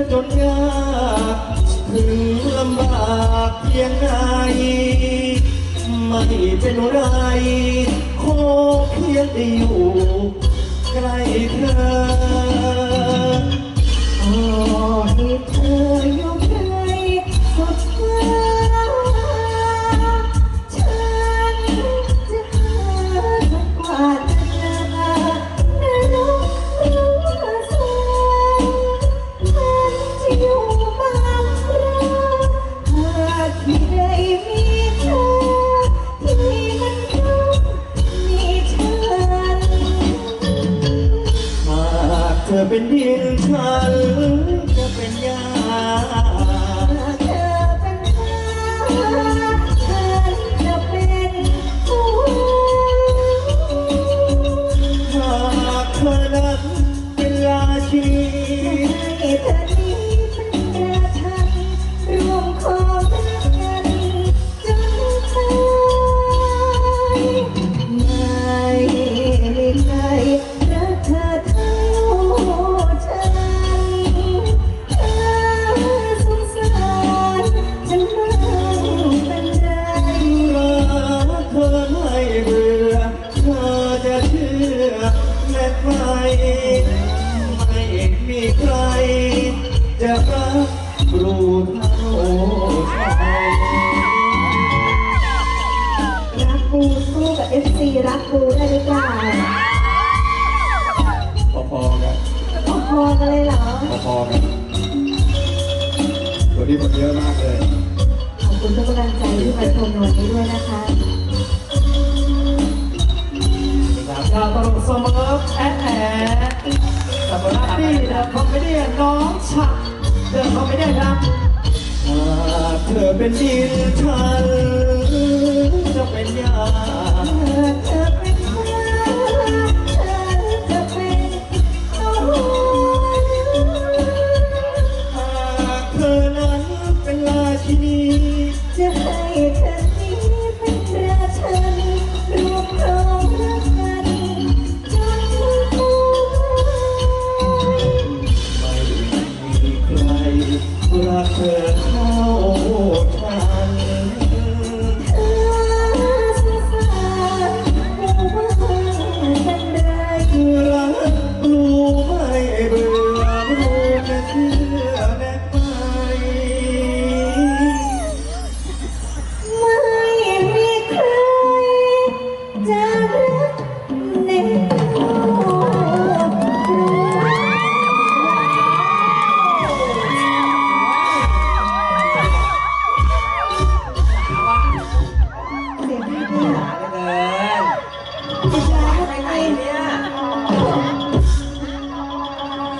จะจนยากถึงลำบากเพียงไหนไม่เป็นไรขอเพียงได้อยู่ เธอเป็นดินฉันจะเป็นยา จะรักรู้เท่าฉันรักกูสู้กับ FC รักกูได้หรือเปล่าพอๆกันพอๆกันเลยเหรอพอๆกันวันนี้คนเยอะมากเลย ขอบคุณทุกกำลังใจที่มาชมในวันนี้ด้วยนะคะ น้องฉักเธอเขาไม่ได้รับหากเธอเป็นดินฉันจะเป็นยา รัก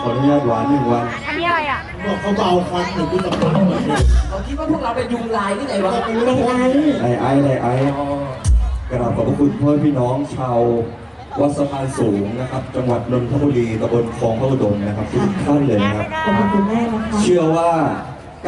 ขออนุญาตหวานหนึ่งวันอันนี้อะไรอะบอกเขาเบาฟันหรือพี่กับฟันเหมือนกันเขาคิดว่าพวกเราเป็นยุงลายที่ไหนวะในไลน์ในไอ้ในไอ้กราบขอบพระคุณพ่อพี่น้องชาววัดสะพานสูงนะครับ จังหวัดนนทบุรีตำบลคลองพระอุดมนะครับทุกท่านเลยนะครับขอบคุณคุณแม่นะคะเชื่อว่า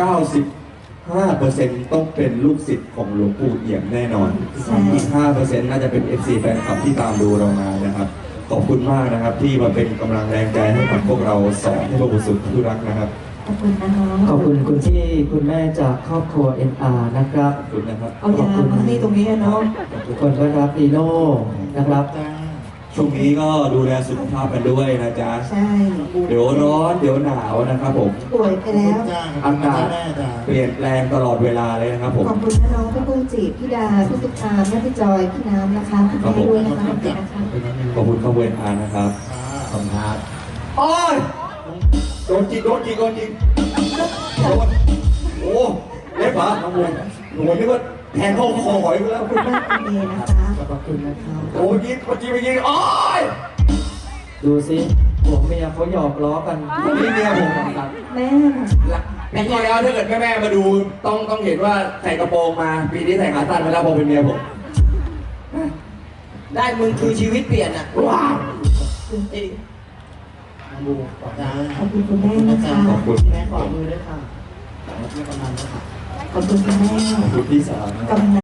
95%ต้องเป็นลูกศิษย์ของหลวงปู่เอี่ยมแน่นอนใช่อีก5%น่าจะเป็น FC แฟนคลับที่ตามดูเรามานะครับ ขอบคุณมากนะครับ ที่มาเป็นกำลังแรงใจให้กับพวกเราสองที่พระบุสุดที่รักนะครับ ขอบคุณนะคะขอบคุณคุณที่คุณแม่จากครอบครัว NR นะครับ ขอบคุณนะครับ เอายามาให้ตรงนี้อะเนาะ ทุกคนก็รับดีโน่นะครับ ช่วงนี้ก็ดูแลสุขภาพกันด้วยนะจ๊ะ ใช่เดี๋ยวร้อนเดี๋ยวหนาวนะครับผมป่วยไปแล้วจ้าอากาศแม่จ้าเปลี่ยนแปลงตลอดเวลาเลยนะครับผมขอบคุณนะน้องพี่กุ้งจีบพี่ดาพี่ตุ๊กตาแม่พี่จอยพี่น้ำนะคะคุณแม่ด้วยนะคะขอบคุณนะคะขอบคุณขบวนอานะครับขอบคุณครับโอ้ยโดนจริงโดนจริงโดนจริงโดนโอ้เล็บเหรอน้องวงหนูนึกว่า แทงเข้าคอหอยไปแล้วขอบคุณมากคุณเมย์นะคะขอบคุณนะครับ โอ้ยยิงเมื่อกี้ไปยิงโอ้ยดูสิผัวเมียเขาหยอกล้อกันนี่เมียผมแม่ปีที่แล้วถ้าเกิดแม่แม่ๆมาดูต้องต้องเห็นว่าใส่กระโปรงมา ปีนี้ใส่ขาสั้นมาแล้วพอเป็นเมียผมได้มึงคือชีวิตเปลี่ยนอะว้าวจริงจ้าขอบคุณคุณแม่นะคะขอบคุณแม่ขอมือด้วยค่ะ ขอบคุณคุณแม่ขอบคุณพี่สาวกำนัน